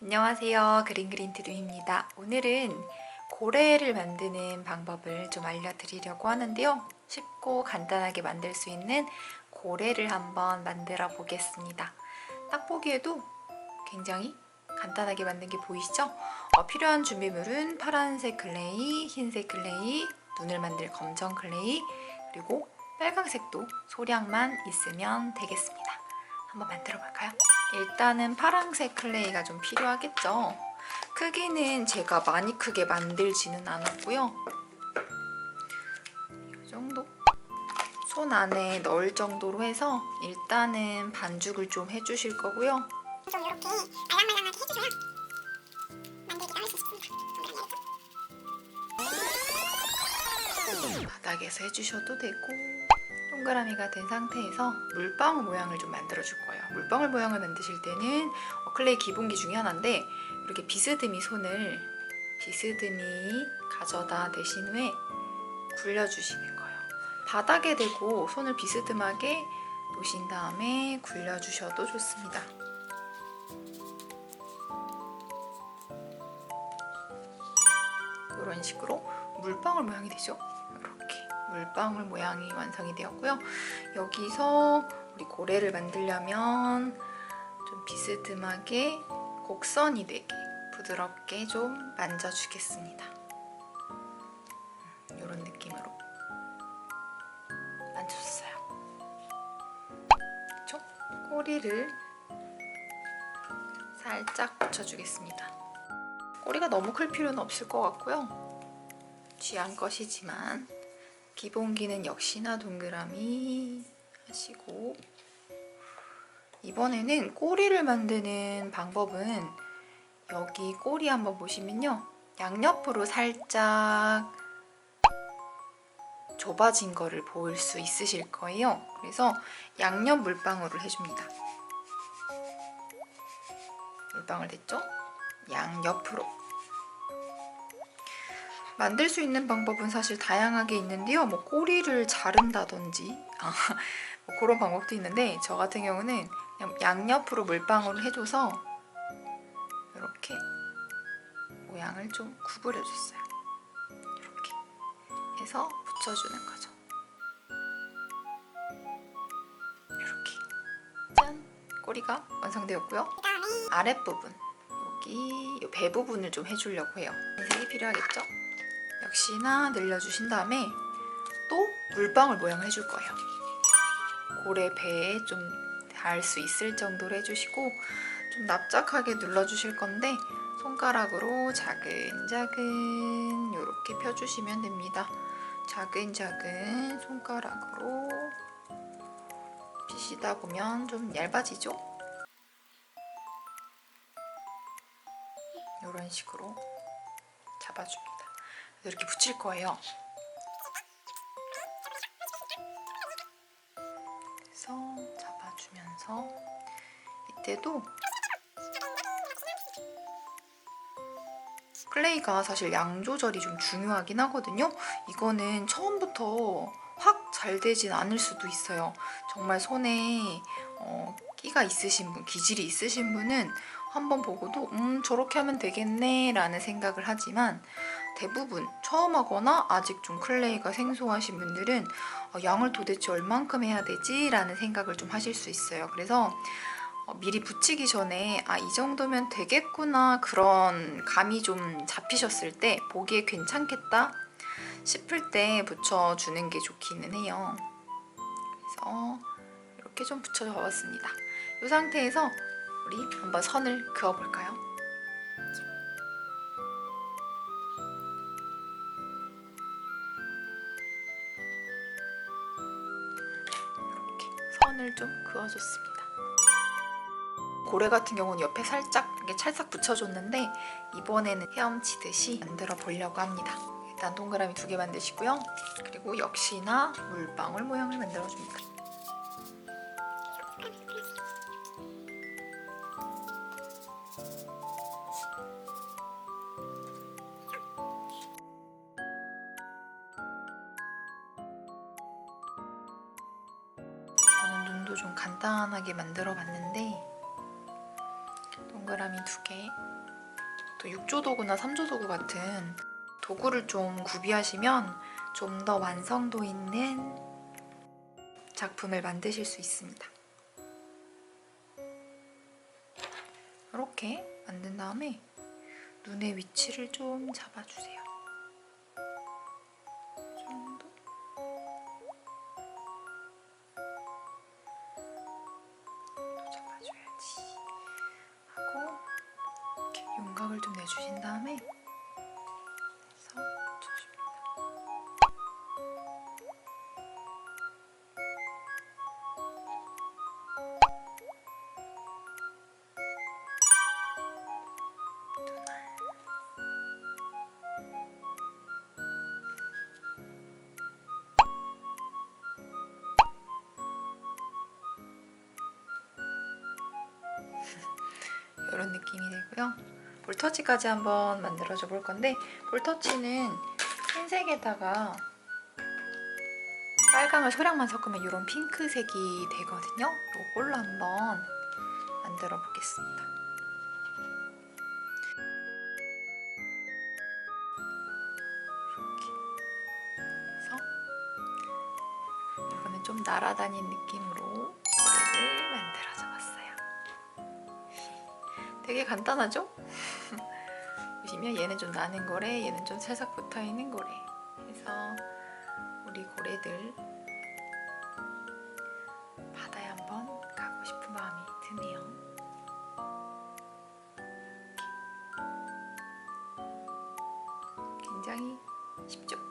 안녕하세요. 그린그린트두입니다. 오늘은 고래를 만드는 방법을 좀 알려드리려고 하는데요. 쉽고 간단하게 만들 수 있는 고래를 한번 만들어 보겠습니다. 딱 보기에도 굉장히 간단하게 만든 게 보이시죠? 어, 필요한 준비물은 파란색 클레이, 흰색 클레이, 눈을 만들 검정 클레이, 그리고 빨강색도 소량만 있으면 되겠습니다. 한번 만들어 볼까요? 일단은 파란색 클레이가 좀 필요하겠죠? 크기는 제가 많이 크게 만들지는 않았고요. 이 정도? 손 안에 넣을 정도로 해서 일단은 반죽을 좀 해주실 거고요. 좀 이렇게 말랑말랑하게 해주셔야 만들기가 할수 있습니다. 바닥에서 해주셔도 되고 동그라미가 된 상태에서 물방울 모양을 좀 만들어 줄 거예요. 물방울 모양을 만드실 때는 어, 클레이 기본기 중에 하나인데 이렇게 비스듬히 손을 비스듬히 가져다 대신 후에 굴려주시는 거예요. 바닥에 대고 손을 비스듬하게 놓으신 다음에 굴려주셔도 좋습니다. 이런 식으로 물방울 모양이 되죠. 물방울 모양이 완성이 되었고요. 여기서 우리 고래를 만들려면 좀 비스듬하게 곡선이 되게 부드럽게 좀 만져주겠습니다. 이런 느낌으로 만져줬어요. 그쵸? 꼬리를 살짝 붙여주겠습니다. 꼬리가 너무 클 필요는 없을 것 같고요. 취향 것이지만 기본기는 역시나 동그라미 하시고 이번에는 꼬리를 만드는 방법은 여기 꼬리 한번 보시면요. 양옆으로 살짝 좁아진 거를 볼수 있으실 거예요. 그래서 양옆 물방울을 해줍니다. 물방울 됐죠? 양옆으로 만들 수 있는 방법은 사실 다양하게 있는데요. 뭐 꼬리를 자른다든지 아, 뭐 그런 방법도 있는데 저 같은 경우는 양옆으로 물방울을 해줘서 이렇게 모양을 좀 구부려 줬어요. 이렇게 해서 붙여주는 거죠. 이렇게 짠 꼬리가 완성되었고요. 아랫부분 여기 이배 부분을 좀 해주려고 해요. 색이 필요하겠죠? 역시나 늘려주신 다음에 또 물방울 모양을 해줄 거예요. 고래 배에 좀 닿을 수 있을 정도로 해주시고 좀 납작하게 눌러주실 건데 손가락으로 자근자근 이렇게 펴주시면 됩니다. 자근자근 손가락으로 피시다 보면 좀 얇아지죠? 이런 식으로 잡아줍니다. 이렇게 붙일 거예요. 그래서 잡아주면서 이때도 클레이가 사실 양 조절이 좀 중요하긴 하거든요. 이거는 처음부터 확 잘 되진 않을 수도 있어요. 정말 손에 어, 끼가 있으신 분, 기질이 있으신 분은 한번 보고도 음 저렇게 하면 되겠네 라는 생각을 하지만 대부분 처음 하거나 아직 좀 클레이가 생소하신 분들은 어, 양을 도대체 얼만큼 해야 되지? 라는 생각을 좀 하실 수 있어요. 그래서 어, 미리 붙이기 전에 아 이 정도면 되겠구나 그런 감이 좀 잡히셨을 때 보기에 괜찮겠다 싶을 때 붙여주는 게 좋기는 해요. 그래서 이렇게 좀 붙여봤습니다. 이 상태에서 우리 한번 선을 그어볼까요? 선을 좀 그어줬습니다. 고래 같은 경우는 옆에 살짝 이렇게 찰싹 붙여줬는데 이번에는 헤엄치듯이 만들어 보려고 합니다. 일단 동그라미 두 개 만드시고요. 그리고 역시나 물방울 모양을 만들어줍니다. 좀 간단하게 만들어 봤는데 동그라미 두 개, 또 6조 도구나 3조 도구 같은 도구를 좀 구비하시면 좀 더 완성도 있는 작품을 만드실 수 있습니다. 이렇게 만든 다음에 눈의 위치를 좀 잡아주세요. 윤곽을 좀 내주신 다음에. 이런 느낌이 되고요. 볼터치까지 한번 만들어줘 볼 건데 볼터치는 흰색에다가 빨강을 소량만 섞으면 이런 핑크색이 되거든요. 이걸로 한번 만들어 보겠습니다. 이렇게 해서 이거는 좀 날아다닌 느낌으로 고래를 만들어줘 봤어요. 되게 간단하죠? 보시면 얘는 좀 나는 고래, 얘는 좀 살짝 붙어 있는 고래. 그래서 우리 고래들 바다에 한번 가고 싶은 마음이 드네요. 굉장히 쉽죠?